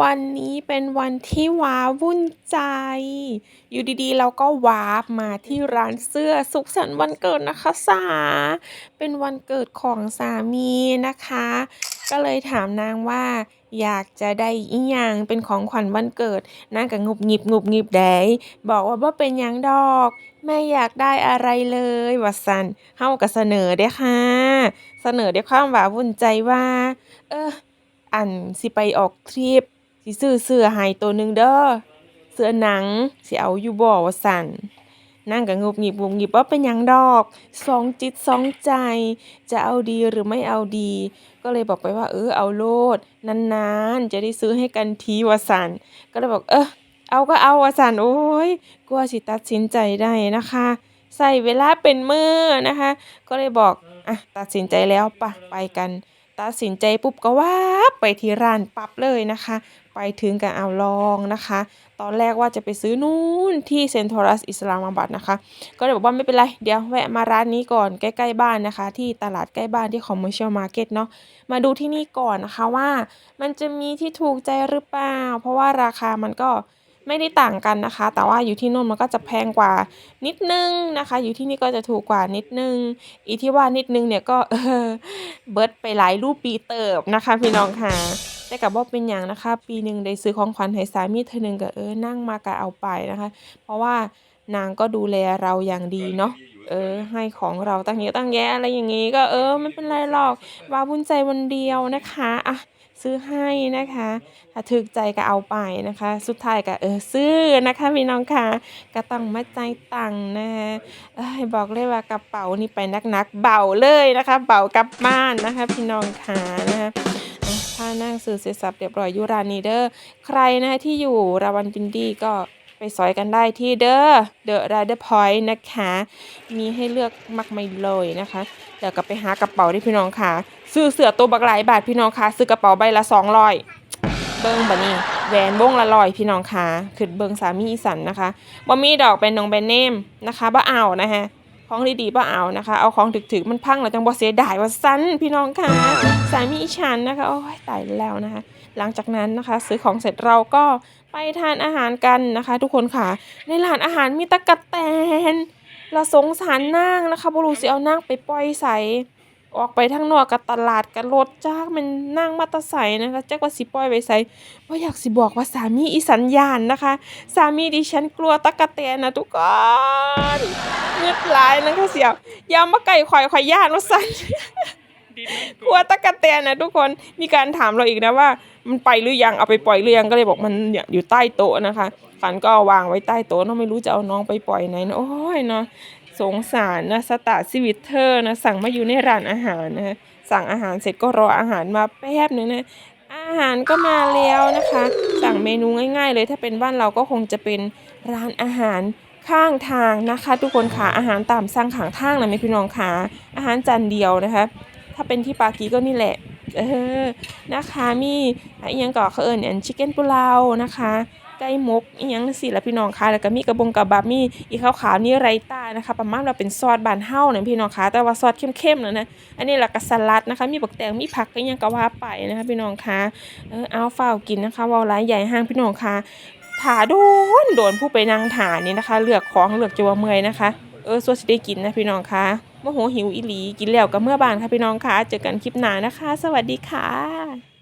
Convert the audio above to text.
วันนี้เป็นวันที่ว้าวุ่นใจ อยู่ดีๆ เราก็วาร์ปมาที่ร้านเสื้อสุขสันต์วันเกิดนะคะสา เป็นวันเกิดของสามีนะคะ ก็เลยถามนางว่า อยากจะได้อีหยังเป็นของขวัญวันเกิด นางก็งุบงิบงุบงิบได้บอกว่าบ่เป็นหยังดอกไม่อยากได้อะไรเลยว่าซั่นเฮาก็เสนอเด้ค่ะ เสนอด้วยความว้าวุ่นใจว่า เอออันสิไปออกทริป สิซื้อเสื้อให้ตัวหนึ่งเด้อเสื้อหนังสิเอาอยู่บ่ว่าซั่นนางก็งุบงิบงุบงิบบ่าเป็นยังดอกสองจิตสองใจ จะเอาดีหรือไม่เอาดี ก็เลยบอกไปว่า เออเอาโลดนานๆ จะได้ซื้อให้กันทีว่าซั่นก็เลยบอกเออเอาก็เอาว่าซั่นโอ๊ยกว่าสิตัดสินใจได้นะคะใช้เวลาเป็นมือนะคะ ก็เลยบอกอะตัดสินใจแล้วปะไปกัน ตัดสินใจปุ๊บก็วาบไปที่ร้านปั๊บเลยนะคะ ไปถึงก็เอาลองนะคะ ตอนแรกว่าจะไปซื้อนู่นที่เซ็นทรัลอิสลามบัดนะคะ ก็เลยบอกว่าไม่เป็นไร เดี๋ยวแวะมาร้านนี้ก่อนใกล้ๆบ้านนะคะ ที่ตลาดใกล้บ้านที่ Commercial Market เก็ตเนาะ มาดูที่นี่ก่อนนะคะว่า มันจะมีที่ถูกใจหรือเปล่า เพราะว่าราคามันก็ไม่ได้ต่างกันนะคะ แต่ว่าอยู่ที่นู่นมันก็จะแพงกว่านิดนึงนะคะ อยู่ที่นี่ก็จะถูกกว่านิดนึง อีที่ว่านิดนึงเนี่ยก็เออเบิดไปหลายรูปปีเติบนะคะ พี่น้องค่ะ แต่ก็บ่เป็นหยังนะคะ ปีหนึ่งได้ซื้อของขวัญให้สามีเทื่อหนึ่งก็เออนั่งมาก็เอาไปนะคะ เพราะว่านางก็ดูแลเราอย่างดีเนาะเออให้ของเราตั้งเยอะตั้งแยะอะไรอย่างงี้ก็เออไม่เป็นไรหรอกวาวุ่นใจวันเดียวนะคะอะซื้อให้นะคะถ้าถูกใจก็เอาไปนะคะ สุดท้ายก็เออซื้อนะคะพี่น้องค่ะก็ต้องมาจ่ายตังนะคะเอ้ยบอกเลยว่ากระเป๋านี่ไปนักๆเบาเลยนะคะ เบากลับบ้านนะคะ พี่น้องค่ะนะคะานั่งซื้อเสร็จสับเรียบร้อยยูรานีเด้อใครนะที่อยู่ราวัลปินดีก็ไปสอยกันได้ที่เด้อ The Rider Point นะคะ มีให้เลือกมากมายเลยนะคะ เดี๋ยวก็ไปหากระเป๋าที่พี่น้องค่ะ ซื้อเสือตัวบักหลายบาทพี่น้องค่ะ ซื้อกระเป๋าใบละ200เบิ่งบัดนี้แหวนวงละร้อยพี่น้องค่ะขึ้นเบิ่งสามีอีสันนะคะบ่มีดอกเป็นนงเป็นเนมนะคะบ่เอานะคะ ของดีๆป้าเอานะคะ เอาของถึกๆมันพังแล้วจังบ่เสียดายว่าสั้นพี่น้องค่ะ สามีอีฉันนะคะ โอ้ยตายแล้วนะคะ หลังจากนั้นนะคะ ซื้อของเสร็จเราก็ไปทานอาหารกันนะคะ ทุกคนค่ะ ในร้านอาหารมีตะกะแตนเราสงสารนางนะคะบ่รู้สิเอานางไปปล่อยใส ออกไปทางนอกกับตลาดกับรถจักม่นนางมาต่ไสนะคะจักว่าสิปล่อยไว้ไสบ่อยากสิบอกว่าสามีอีสันยานนะคะ สามีดิฉันกลัวตะกะแตนนะทุกคนเงือดหลายนะคะเสี่ยวอย่ามาใกล้ข่อยข่อยย้านว่าซั่นกลัวตะกะแตนนะทุกคนมีการถามเราอีกนะว่า มันไปหรือยังเอาไปปล่อยหรือยังก็เลยบอกมันเนี่ยอยู่ใต้โต๊ะนะคะฝันก็วางไว้ใต้โต๊ะเนาะไม่รู้จะเอาน้องไปปล่อยไหนนะโอ้ยเนาะ สงสารนะสตาร์ชีวิตเธอนะสั่งมาอยู่ในร้านอาหารนะคะสั่งอาหารเสร็จก็รออาหารมาแป๊บนึงนะอาหารก็มาแล้วนะคะ สั่งเมนูง่าย ๆ เลยถ้าเป็นบ้านเราก็คงจะเป็นร้านอาหารข้างทางนะคะ ทุกคนค่ะอาหารตามสั่งข้างทางนะแม่พี่น้องค่ะอาหารจานเดียวนะคะ ถ้าเป็นที่ปากีก็นี่แหละ เออนะคะมีอะอิหยังก็เขาเอิ้นอันชิคเก้นปุเลานะคะไก่มกอีหยังจั่ละพี่น้องค่ะแล้วก็มีกระบงกระบับมีอีขาวๆนี่ไรต้านะคะ ประมาณว่าเป็นซอสบานเฮานั่นพี่น้องค่ะแต่ว่าซอสเข้มๆนั่นนะอันนี้แล้วก็สลัดนะคะ มีบักแตงมีผักก็ยังก็ว่าไปนะคะพี่น้องค่ะเออเอาฟ้ากินนะคะว้าหลายใหญ่ห้างพี่น้องค่ะท่าโดนโดนผู้ไปนั่งท่านี่นะคะ เลือกของเลือกจนว่าเมยนะคะเออสัวสิได้กินนะพี่น้องค่ะ โมโหหิวอีหลี กินแล้วกับเมื่อบานค่ะพี่น้องคะเจอกันคลิปหน้านะคะ สวัสดีค่ะ